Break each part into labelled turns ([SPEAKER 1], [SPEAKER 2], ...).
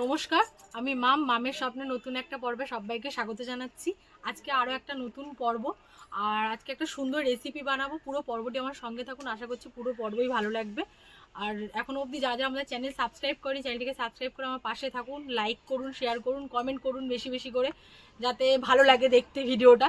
[SPEAKER 1] নমস্কার, আমি মাম, মামের স্বপ্নে নতুন একটা পর্বে সবাইকে স্বাগত জানাচ্ছি। আজকে আরও একটা নতুন পর্ব, আর আজকে একটা সুন্দর রেসিপি বানাবো। পুরো পর্বটি আমার সঙ্গে থাকুন, আশা করছি পুরো পর্বই ভালো লাগবে। আর এখন অবধি যা যা আমাদের চ্যানেল সাবস্ক্রাইব করি চ্যানেলটিকে সাবস্ক্রাইব করে আমার পাশে থাকুন লাইক করুন শেয়ার করুন কমেন্ট করুন বেশি বেশি করে, যাতে ভালো লাগে দেখতে ভিডিওটা।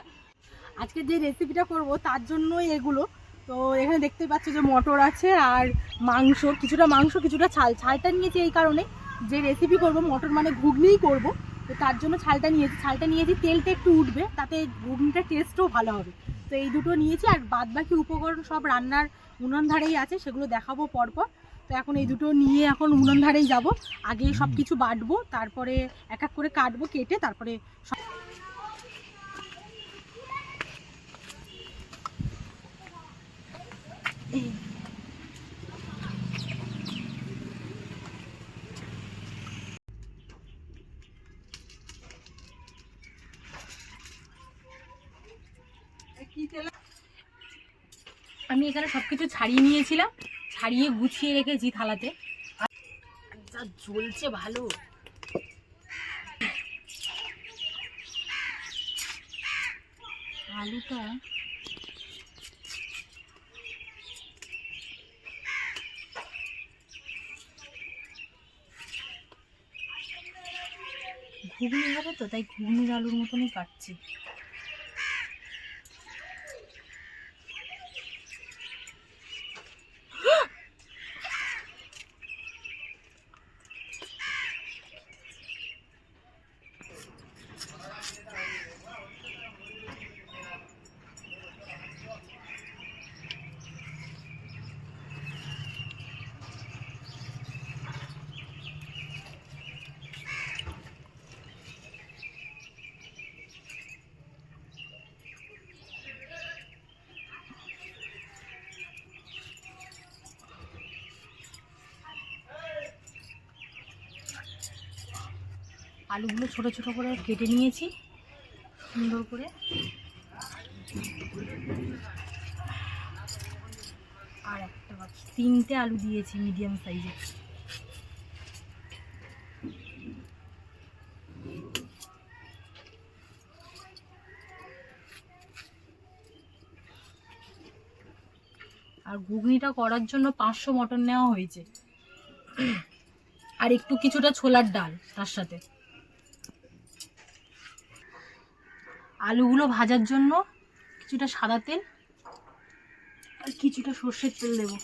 [SPEAKER 1] আজকে যে রেসিপিটা করব, তার জন্যই এগুলো। তো এখানে দেখতে পাচ্ছ যে মটর আছে আর মাংস, কিছুটা মাংস, কিছুটা ছাল। ছালটা নিয়েছি এই কারণে। যে রেসিপি করব, মটর মানে ঘুগনিই করব, তো তার জন্য ছালটা নিয়েছি। ছালটা নিয়েছি, তেলটা একটু উঠবে, তাতে ঘুগনিটার টেস্টও ভালো হবে। তো এই দুটো নিয়েছি, আর বাদ বাকি উপকরণ সব রান্নার উনান ধারেই আছে, সেগুলো দেখাবো পরপর। তো এখন এই দুটো নিয়ে এখন উনান ধারেই যাব। আগে সব কিছু বাটবো, তারপরে এক এক করে কাটবো, কেটে তারপরে সব আমি এখানে সব কিছু ছাড়িয়ে নিয়েছিলাম। ছাড়িয়ে গুছিয়ে রেখেছি থালাতে। যা জ্বলছে ভালো। আলুটা ঘুগনি হবে তো? তাই ঘুগনির আলুর মতনই কাটছি। আলুগুলো ছোট ছোট করে কেটে নিয়েছি। সুন্দর করে। আর একটা বাকি, তিনটে আলু দিয়েছি মিডিয়াম সাইজের আর ঘুগনিটা করার জন্য পাঁচশো মটন নেওয়া হয়েছে। আর একটু কিছুটা ছোলার ডাল তার সাথে। আলুগুলো ভাজার জন্য কিছুটা সাদা তেল আর কিছুটা সর্ষের তেল দেবো।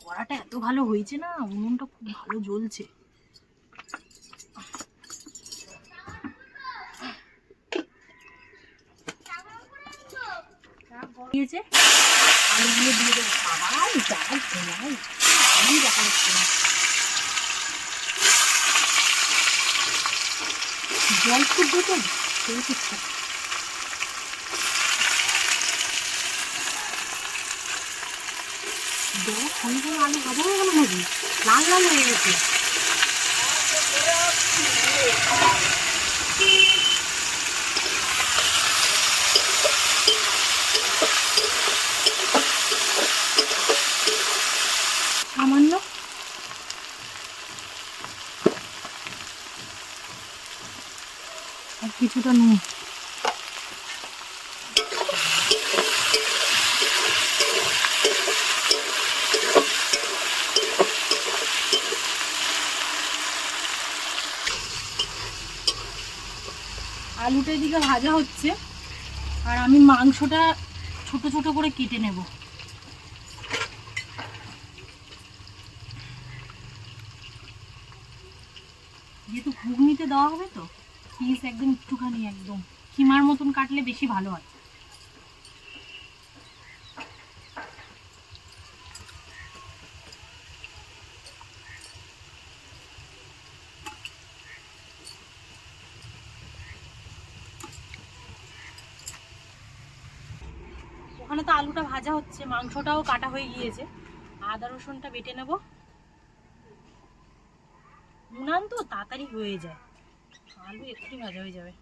[SPEAKER 1] কড়াটা এত ভালো হয়েছে না, উনুনটা খুব ভালো জ্বলছে। আলুগুলো দিয়ে দেবো। না। জল খুব তো তেল ফুটছে সঙ্গে আলু ভাজা হয়ে গেল নাকি লাল লাল সামান্য। আর কিছুটা নুন। আলুটা এদিকে ভাজা হচ্ছে। আর আমি মাংসটা ছোট ছোট করে কেটে নেব। যেহেতু ঘুগনিতে দেওয়া হবে তো পিস একদম একটুখানি একদম। কিমার মতন কাটলে বেশি ভালো হয়। ওখানে তো আলুটা ভাজা হচ্ছে, মাংসটাও কাটা হয়ে গিয়েছে। আদা, রসুনটা বেটে নেব। উনান তো তাড়াতাড়ি হয়ে যায়। আলু একটু ভাজা হয়ে যাবে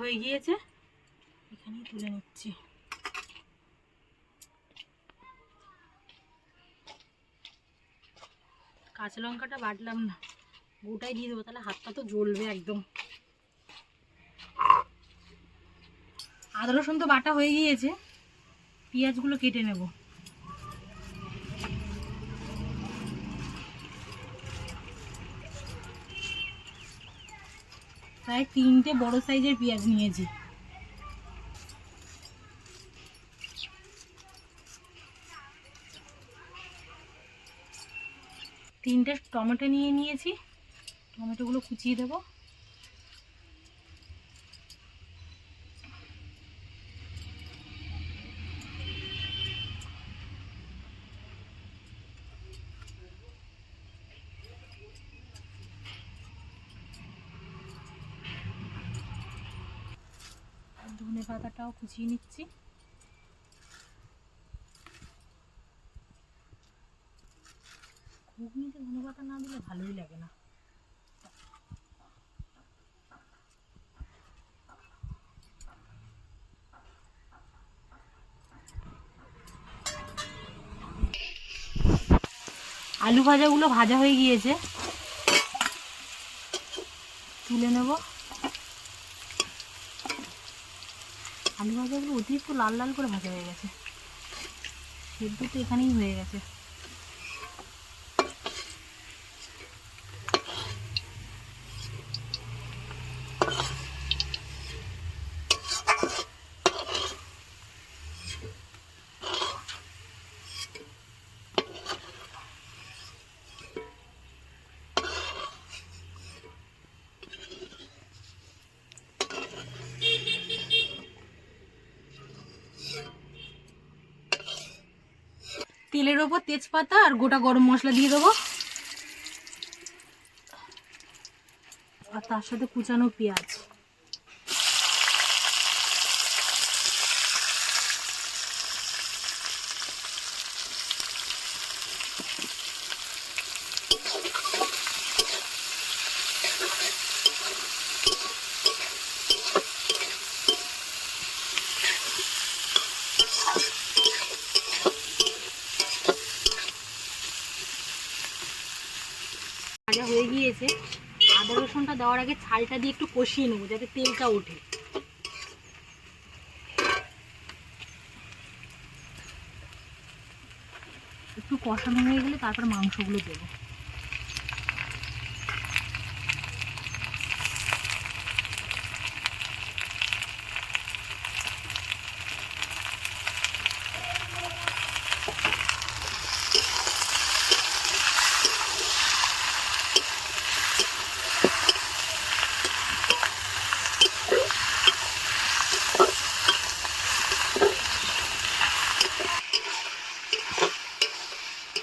[SPEAKER 1] হয়ে গিয়েছে এখানেই তুলে নিচ্ছি কাঁচা লঙ্কাটা বাটলাম না। গোটাই দিয়ে দেবো, তাহলে হাতটা তো জ্বলবে একদম। আদা, রসুন তো বাটা হয়ে গিয়েছে। পেঁয়াজগুলো কেটে নেব। প্রায় তিনটে বড় সাইজের পেঁয়াজ নিয়েছি। তিনটে টমেটো নিয়ে নিয়েছি। টমেটোগুলো কুচিয়ে দেবো। ধনে পাতাটাও কুচিয়ে নিচ্ছি। ঘুগনিতে ধনে না দিলে ভালোই লাগে না। আলু ভাজাগুলো ভাজা হয়ে গিয়েছে। তুলে নেব। আলু ভাজাগুলো অতিরিক্ত লাল লাল করে ভাজা হয়ে গেছে। সেদ্ধ তো এখানেই হয়ে গেছে। তেলের ওপর তেজপাতা আর গোটা গরম মশলা দিয়ে দেবো। আর তার সাথে কুচানো পেঁয়াজ ভাজা গিয়েছে আদা রসুনটা দেওয়ার আগে ছালটা দিয়ে একটু কষিয়ে নেব, যাতে তেলটা ওঠে। একটু কষানো হয়ে গেলে তারপর মাংসগুলো দেবো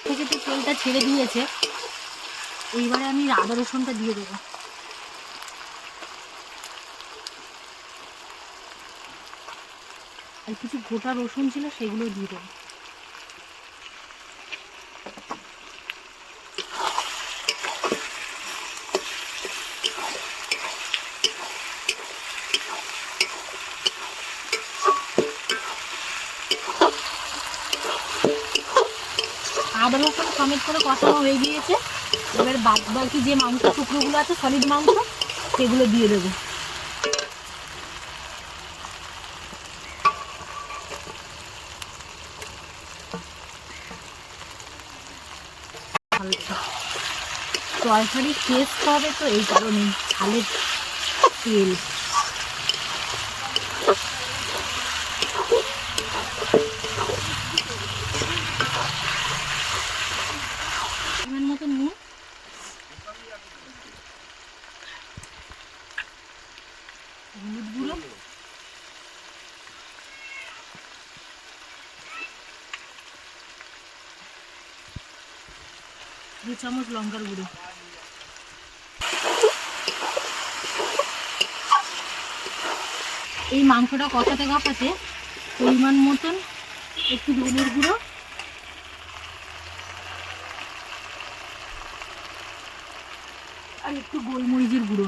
[SPEAKER 1] থেকে তো তেলটা ছেড়ে দিয়েছে। এইবারে আমি আদা রসুনটা দিয়ে দেবো। আর কিছু গোটা রসুন ছিল সেগুলো দিয়ে দেবো আদা রসুন সমেত করে কষানো হয়ে গিয়েছে। এবার বাদ বাকি যে মাংস টুকরোগুলো আছে সলিড মাংস, সেগুলো দিয়ে দেবো। তরকারি টেস্ট হবে তো এই কারণে ঝালের তেল পরিমাণ মতো নুন দু চামচ লঙ্কার গুঁড়ো। এই মাংসটা কষাতে কষাতে পরিমাণ মতন একটু ধনের গুঁড়ো। আর একটু গোলমরিচের গুঁড়ো।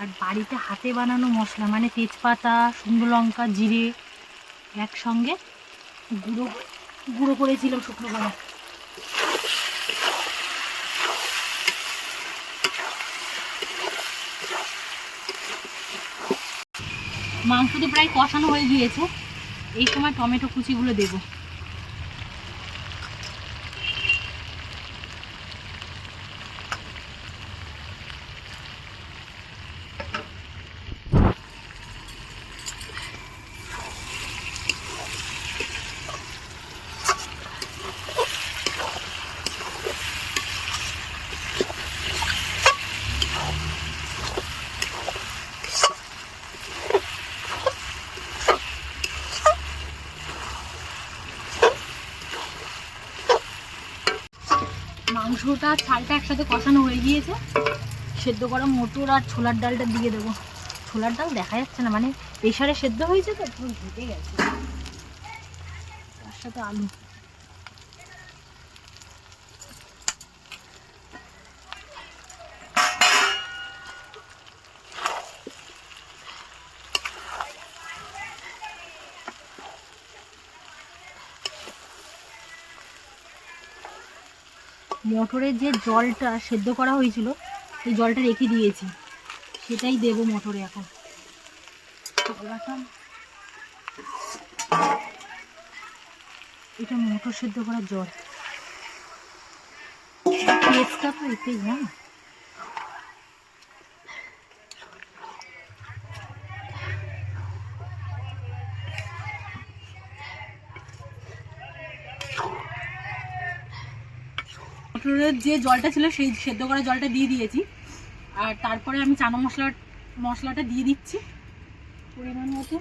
[SPEAKER 1] আর বাড়িতে হাতে বানানো মশলা মানে তেজপাতা, শুকনো লঙ্কা, জিরে একসঙ্গে গুঁড়ো গুঁড়ো করেছিলাম শুকনো করে। মাংস তো প্রায় কষানো হয়ে গিয়েছে। এই সময় টমেটো কুচিগুলো দেবো। মাংসটা চালটা একসাথে কষানো হয়ে গিয়েছে। সেদ্ধ করা মটর আর ছোলার ডালটা দিয়ে দেবো। ছোলার ডাল দেখা যাচ্ছে না মানে প্রেশারে সেদ্ধ হয়েছে তো, পুরো ঢেকে গেছে। তার সাথে আলু। মটরের যে জলটা সেদ্ধ করা হয়েছিল, সেই জলটা রেখে দিয়েছি। সেটাই দেব মটরে এখন। এটা মটর সেদ্ধ করার জল। পেঁয়াজটা তো এতেই না মটরের যে জলটা ছিল সেই সেদ্ধ করা জলটা দিয়ে দিয়েছি। আর তারপরে আমি চানা মশলা মশলাটা দিয়ে দিচ্ছি পরিমাণ মতো।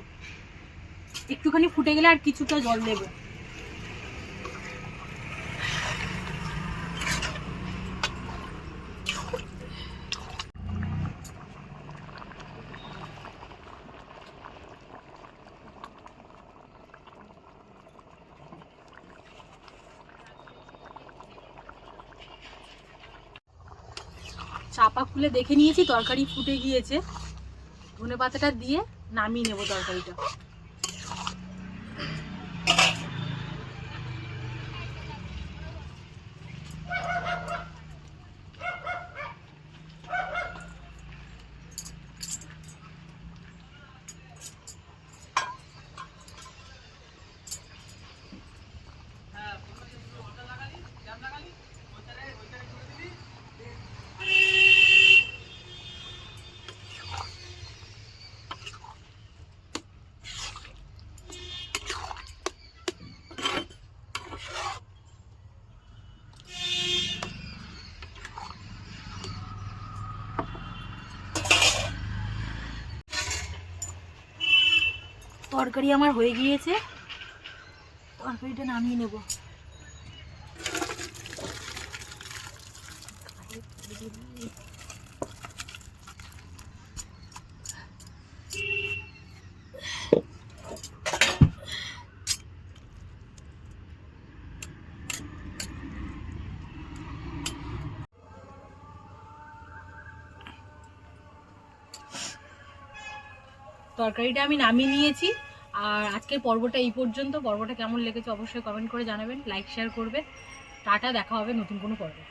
[SPEAKER 1] একটুখানি ফুটে গেলে আর কিছুটা জল দেবো। খুলে দেখে নিয়েছি তরকারি ফুটে গিয়েছে। ধনে পাতাটা দিয়ে নামিয়ে নেব তরকারিটা। তরকারি আমার হয়ে গিয়েছে। তরকারিটা নামিয়ে নেব। তরকারিটা আমি নামিয়ে নিয়েছি। আর আজকের পর্বটা এই পর্যন্ত। পর্বটা কেমন লেগেছে অবশ্যই কমেন্ট করে জানাবেন লাইক শেয়ার করবেন। টাটা, দেখা হবে নতুন কোনো পর্বে।